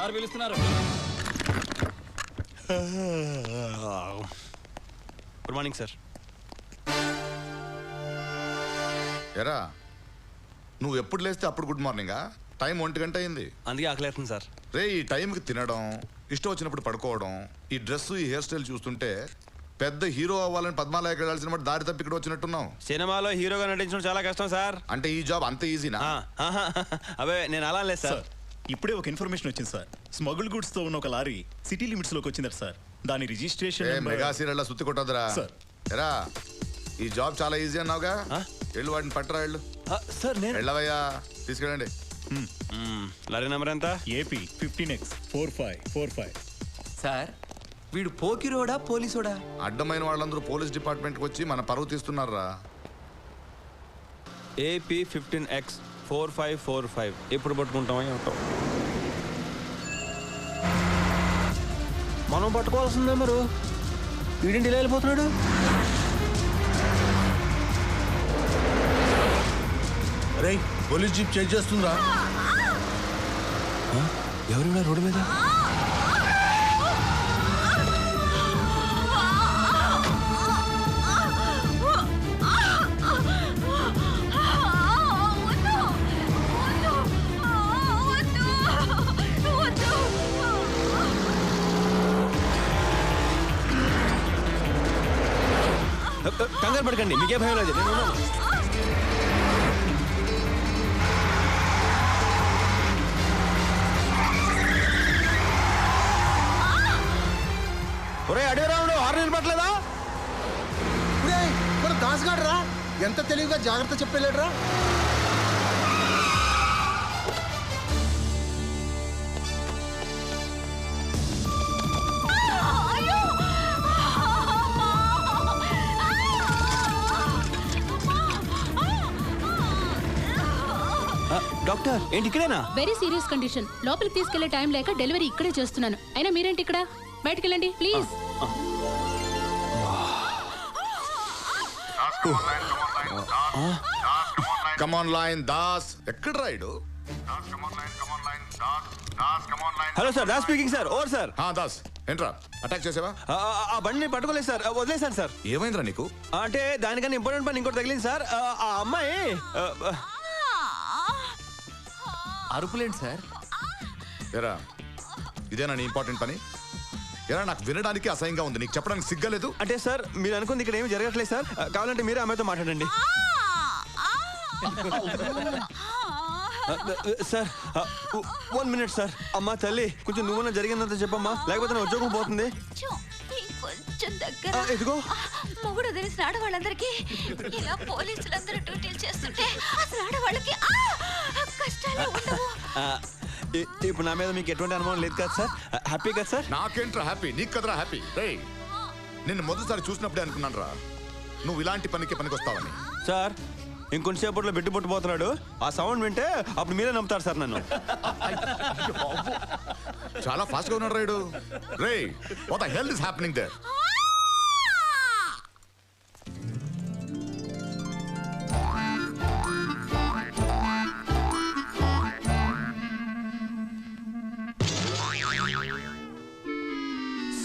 Sir పిలుస్తున్నారు. Good morning sir ఎరా నువ్వు ఎప్పుడు లేస్తే అప్పుడు గుడ్ మార్నింగా టైం ఒంటి గంట అయింది. అందుకే ఆకలేస్తుంది సార్. రే ఈ టైంకి తినడం ఇష్టం వచ్చినప్పుడు పడుకోవడం ఈ డ్రెస్ ఈ హెయిర్ స్టైల్ చూస్తుంటే పెద్ద హీరో అవ్వాలని పద్మాలయ వెళ్ళాల్సిన మాట దారి తప్పి ఇక్కడ వచ్చినట్టున్నావు. సినిమాలో హీరోగా నటించడం చాలా కష్టం సార్. అంటే ఈ జాబ్ అంత ఈజీనా అవే నేను అలా లేదు సార్ ఇప్పుడే ఒక ఇన్ఫర్మేషన్ వచ్చింది సార్. స్మగుల్ గుడ్స్తో ఉన్న ఒక లారీ సిటీ లిమిట్స్లోకి వచ్చిందట సార్. దాని రిజిస్ట్రేషన్ ఏ నెంబర్- మెగా సీరియల్ సుత్తి కొట్టదురా సార్. ఎరా ఈ జాబ్ చాలా ఈజీ అన్నావుగా? వెళ్ళు వాడిని పట్టరా వెళ్ళు. సార్ నేను వెళ్ళవయ్యా తీసుకెళ్ళండి. లారీ నెంబర్ ఎంత? AP fifteen X four five four five. Sir వీడు పోకిరోడా పోలీసోడా? అడ్డమైన వాళ్ళందరూ పోలీస్ డిపార్ట్మెంట్కి వచ్చి మన పరువు తీస్తున్నారా AP fifteen X. Four five four five. ఎప్పుడు పట్టుకుంటామో ఏమిటో మనం పట్టుకోవాల్సిందే మరి. వీడింటి ఇలా వెళ్ళిపోతున్నాడు? రే పోలీస్ జీప్ చేంజ్ చేస్తుందా ఎవరున్నారు రోడ్డు మీద? కంగారు పడకండి మీకే భయం లేదు. నేను ఉన్నాను. ఒరే రాముడు దాసగాడు రా ఎంత తెలివిగా జాగ్రత్త చెప్పలేడురా. ఆ, డాక్టర్ ఏంటి ఇక్కడేనా? వెరీ సీరియస్ కండిషన్ లోపలికి తీసుకెళ్ళే టైం లేక డెలివరీ ఇక్కడే చేస్తున్నాను. అయినా మీరేంటి ఇక్కడ? బయటికి వెళ్ళండి ప్లీజ్ కమాన్ లైన్ దాస్ ఎక్కడ Rayudu hello sir Das speaking sir. Over sir. Das ఏంట్రా? అటాక్ చేసావా? ఆ, బండిని పట్టుకోలేదు సార్. ఆ, వదిలేశాను సార్. ఏమైందిరా నీకు? అంటే దానికన్నా ఇంపార్టెంట్ పని ఇంకోటి తగిలింది సార్. ఆ, అమ్మాయి అరుపులేండి సార్. ఎరా ఇదేనా నీ ఇంపార్టెంట్ పని? ఎరా నాకు వినడానికి అసహ్యంగా ఉంది. నీకు చెప్పడానికి సిగ్గలేదు అంటే సార్ మీరు అనుకుంది ఇక్కడ ఏమీ జరగట్లేదు సార్. కావాలంటే మీరే అమ్మాయితో మాట్లాడండి. Sir one minute sir. అమ్మా తల్లి కొంచెం నువ్వున జరిగిందంత చెప్పమ్మా. లేకపోతే నా ఉద్యోగం పోతుంది. కొంచెం దగ్గర. ఆ, ఇదిగో. మొగుడు తెలిసిన ఆడవాళ్ళందరికీ ఇలా పోలీసులందరూ డ్యూటీలు చేస్తుంటే అసలు ఆడవాళ్ళకి ఆ! కష్టాలే ఉండవు. ఆ, ఇ- ఇప్పుడు నా మీద మీకు ఎటువంటి అనుమానం లేదు కదా సార్? హ్యాపీ కదా సార్? నాకేంట్రా హ్యాపీ? నీకు కదరా హ్యాపీ? రే నిన్ను మొదటిసారి చూసినప్పుడే అనుకున్నాను రా నువ్వు ఇలాంటి పనికి పనికి వస్తావని సార్ ఇంకొంచెంసేపట్లో బిట్టు పుట్టిపోతున్నాడు ఆ సౌండ్ వింటే అప్పుడు మీరే నమ్ముతారు సార్ నన్ను. చాలా ఫాస్ట్గా ఉన్నాడు రైడు రే what health is happening there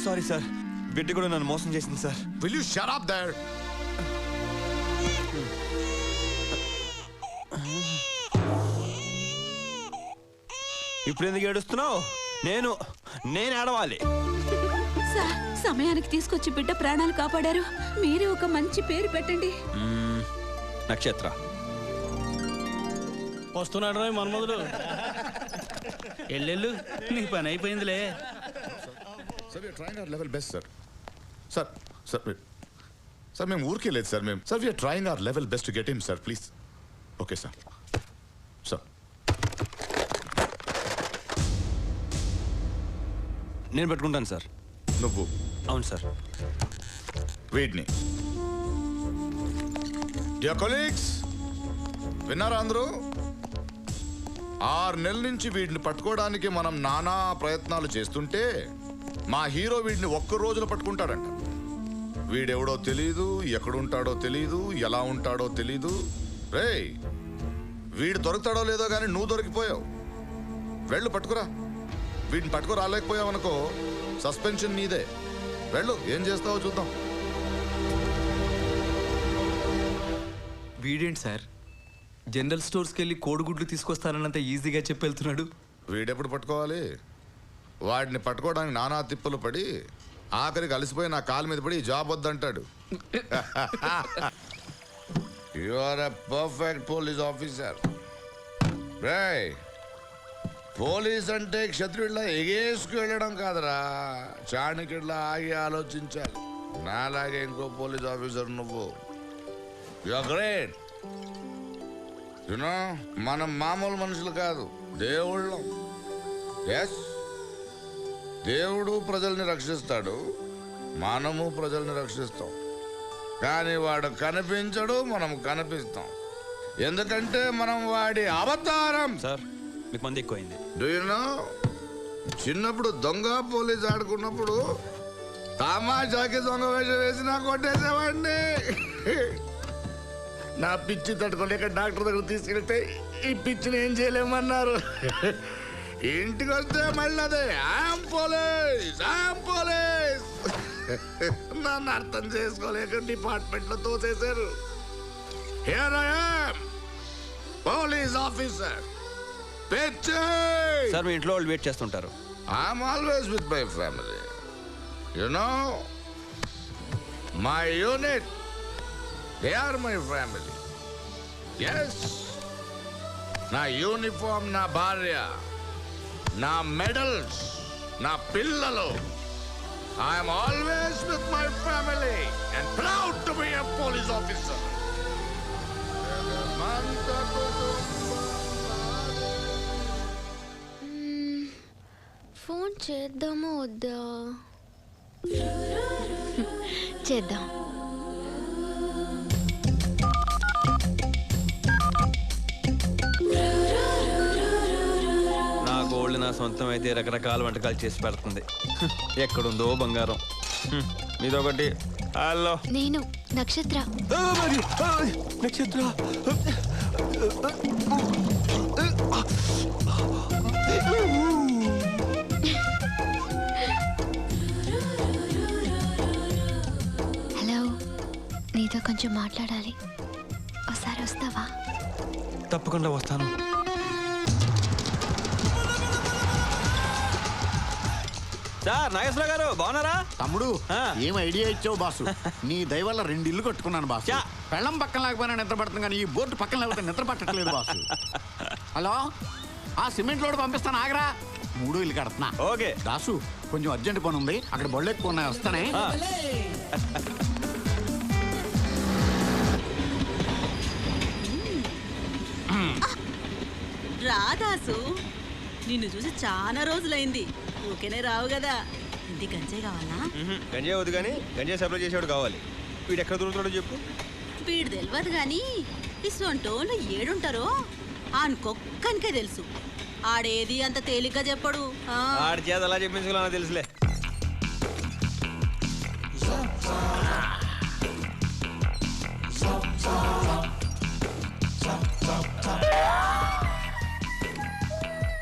sorry sir. బిడ్డ కూడా నన్ను మోసం చేసింది sir. Will you shut up there ఇప్పుడు ఎందుకు ఏడుస్తున్నావు? నేను నేను ఏడవాలి. సార్ సమయానికి తీసుకొచ్చి బిడ్డ ప్రాణాలు కాపాడారు. మీరే ఒక మంచి పేరు పెట్టండి. నక్షత్ర. వస్తున్నాడు రా మన్మధుడు. ఎల్లెళ్ళు నీ పని అయిపోయిందిలే. Sir we are trying our level best sir sir sir sir మేము ఊరికే లేదు సార్ మేము sir we are trying our level best get him sir please okay sir sir నేను పెట్టుకుంటాను సార్ నువ్వు. అవును సార్ వీడిని. డియర్ కొలీగ్స్ విన్నారా అందరూ? ఆరు నెలల నుంచి వీడిని పట్టుకోవడానికి మనం నానా ప్రయత్నాలు చేస్తుంటే మా హీరో వీడిని ఒక్క రోజులో పట్టుకుంటాడంట. వీడెవడో తెలీదు ఎక్కడుంటాడో తెలీదు ఎలా ఉంటాడో తెలీదు. రేయ్ వీడు దొరుకుతాడో లేదో కానీ నువ్వు దొరికిపోయావు. వెళ్ళు పట్టుకురా. వీటిని పట్టుకు రాలేకపోయావనుకో సస్పెన్షన్ నీదే. వెళ్ళు ఏం చేస్తావో చూద్దాం. వీడేంటి సార్? జనరల్ స్టోర్స్కి వెళ్ళి కోడిగుడ్లు తీసుకొస్తానన్నంత ఈజీగా చెప్పి వెళ్తున్నాడు వీడెప్పుడు పట్టుకోవాలి? వాడిని పట్టుకోవడానికి నానా తిప్పలు పడి ఆఖరికి అలసిపోయి నా కాలు మీద పడి job వద్దంటాడు. You are a perfect police officer ray police అంటే క్షత్రుడిలా ఎగేసుకు వెళ్ళడం కాదురా. చాణక్యుడిలా ఆగి ఆలోచించాలి. నాలాగే ఇంకో పోలీస్ ఆఫీసర్ నువ్వు. యు గ్రేట్ యునో మనం మామూలు మనుషులు కాదు దేవుళ్ళం. ఎస్ దేవుడు ప్రజల్ని రక్షిస్తాడు మనము ప్రజల్ని రక్షిస్తాం. కానీ వాడు కనిపించడు మనం కనిపిస్తాం. ఎందుకంటే మనం వాడి అవతారం. సార్ మీకు మంది ఎక్కువైంది. Know? చిన్నప్పుడు దొంగ పోలీస్ ఆడుకున్నప్పుడు తామాషాకి దొంగ వేషం వేసి నాకు కొట్టేసేవాడిని. నా పిచ్చి తట్టుకోలేక డాక్టర్ దగ్గర తీసుకెళ్తే ఈ పిచ్చిని ఏం చేయలేమన్నారు. ఇంటికి వస్తే మళ్ళీ అదే ఆమ్ పోలీస్ ఆమ్ పోలీస్ నన్ను అర్థం చేసుకోలేక డిపార్ట్మెంట్లో తోసేశారు హియర్ పోలీస్ ఆఫీసర్ పిచ్చి సార్ మీ ఇంట్లో వాళ్ళు వెయిట్ చేస్తుంటారు always with my family. You know, my unit, they are my family. Yes. నా యూనిఫామ్ నా భార్య నా మెడల్స్ నా పిల్లలు. I'm always with my family and proud to be a police officer phone చేద్దామో వద్దా? చేద్దాం. సొంతం అయితే రకరకాల వంటకాలు చేసి పెడుతుంది. ఎక్కడుందో బంగారం. మీదొకటి. హలో. నేను నక్షత్ర. నక్షత్ర. హలో నీతో కొంచెం మాట్లాడాలి. ఒకసారి వస్తావా? తప్పకుండా వస్తాను. సార్ నాగేశ్వర గారు బాగున్నారా? తమ్ముడు ఆ. ఏం ఐడియా ఇచ్చావు బాసు? నీ దయ వల్ల రెండు ఇల్లు కట్టుకున్నాను బాసు. చా. పెళ్ళం పక్కన లేకపోయినా నిద్ర పడుతుంది కానీ ఈ బోర్డు పక్కన లేకపోతే నిద్ర పట్టట్లేదు బాసు. హలో? ఆ సిమెంట్ లోడ్ పంపిస్తాను ఆగరా. మూడు ఇల్లు కడుతున్నా. ఓకే. దాసు కొంచెం అర్జెంట్ పని ఉంది. అక్కడ బళ్ళు ఎక్కువ ఉన్నాయి వస్తానే. ఆ, రాదాసు నిన్ను చూసి చాలా రోజులైంది. ఊకేనే రావు కదా. ఇంటి గంజే కావాలా? గంజాయి వద్దు కానీ గంజాయి సప్లై చేసేవాడు కావాలి. వీడు ఎక్కడ దొరుకుతాడో చెప్పు. వీడు తెలియదు గాని ఇసొంటోళ్ళు ఏడుంటారో? ఆనుకొక్కనికే తెలుసు. ఆడేది అంత తేలిగ్గా చెప్పడు. ఆ, ఆడి చేత అలా చెప్పించుకోవాలని తెలుసులే.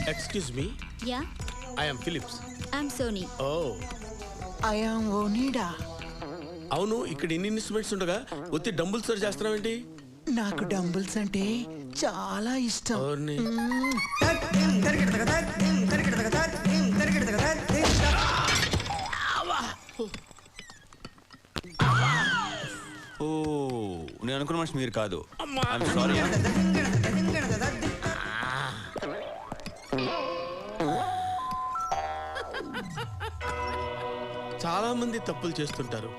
Excuse me ya I'm Philips I'm Sony oh I'm Onida అవును ఇక్కడ ఇన్ని ఇన్స్ట్రుమెంట్స్ ఉండగా ఒత్తి డంబుల్స్తో చేస్తున్నావేంటి నాకు డంబుల్స్ అంటే చాలా ఇష్టం. ఓర్ని. ఓ నేను అనుకున్న మనిషి మీరు కాదు. సారీ చాలా మంది తప్పులు చేస్తుంటారు.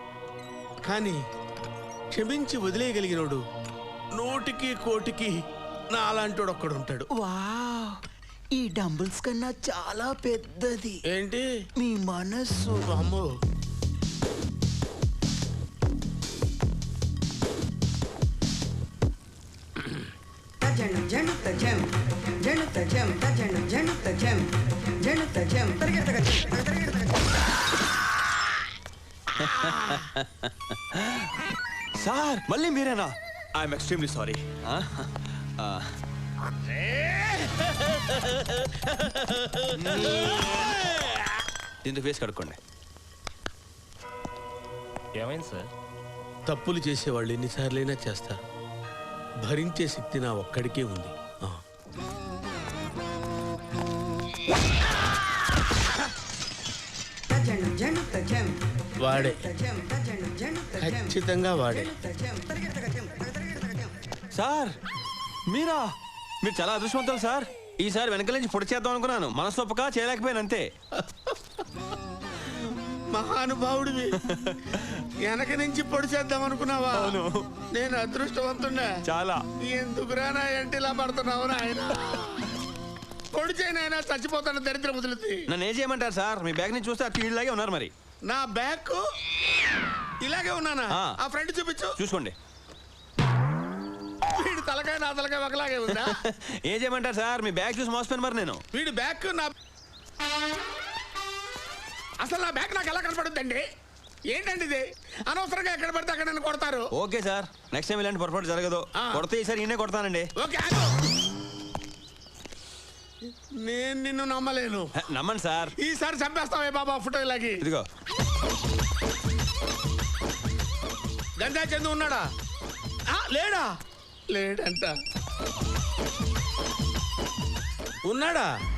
కానీ క్షమించి వదిలేయగలిగినోడు నూటికి కోటికి నా అలాంటోడు ఒక్కడు ఉంటాడు వావ్! ఈ డంబుల్స్ కన్నా చాలా పెద్దది. ఏంటి? మీ మనస్సు. అమ్మో జను జను తజం జను తజం తజను జను తజం జను తజం తరగడ సార్ మళ్ళీ మీరేనా? ఐఎమ్ ఎక్స్ట్రీమ్లీ సారీ దీంతో ఫేస్ కడుక్కోండి. ఏమైంది సార్? తప్పులు చేసేవాళ్ళు ఎన్నిసార్లైనా చేస్తారు. భరించే శక్తి నా ఒక్కడికే ఉంది. వాడే. ఖచ్చితంగా వాడే. సార్ మీరా? మీరు చాలా అదృష్టవంతులు సార్. ఈసారి వెనకాల నుంచి పొడి చేద్దాం అనుకున్నాను. మనసు ఒప్పక చేయలేకపోయాను అంతే. మహానుభావుడివి. వెనక నుంచి పొడి చేద్దాం అనుకున్నావా? అవును. నేను అదృష్టవంతున్నా చాలా. ఎందుకురా నా ఎంటి ఇలా పడుతున్నావు ఆయన పొడి చేయనైనా చచ్చిపోతాను దరిద్ర ముదులుతి నన్ను ఏం చేయమంటారు సార్? మీ బ్యాగ్ నుంచి చూస్తే అటు లాగే ఉన్నారు మరి. నా బ్యాగ్ ఇలాగే ఉన్నానా? ఆ. ఆ ఫ్రెండ్ చూపించు. చూసుకోండి. వీడి తలకాయ నా తలకాయ ఒకలాగే ఉందా? ఏం చేయమంటారు సార్? మీ బ్యాగ్ చూసి మోసపోయాను మరి నేను. వీడి బ్యాగ్ నా అసలు నా బ్యాగ్ నాకు ఎలా కనపడుద్దండి? ఏంటండి ఇది? అనవసరంగా ఎక్కడ పడితే అక్కడ నన్ను కొడతారు. Okay sir. నెక్స్ట్ టైం ఇలాంటి పొరపాటు జరగదు. ఆ. కొడితే ఈసారి ఈయనే కొడతానండి. ఓకే ఆగు. నేను నిన్ను నమ్మలేను. నమ్మండి సార్. ఈసారి చంపేస్తావే బాబా ఫోటో ఇలాగి. ఇదిగో. గంజా చందు ఉన్నాడా? ఆ, లేడా? లేడంట. ఉన్నాడా?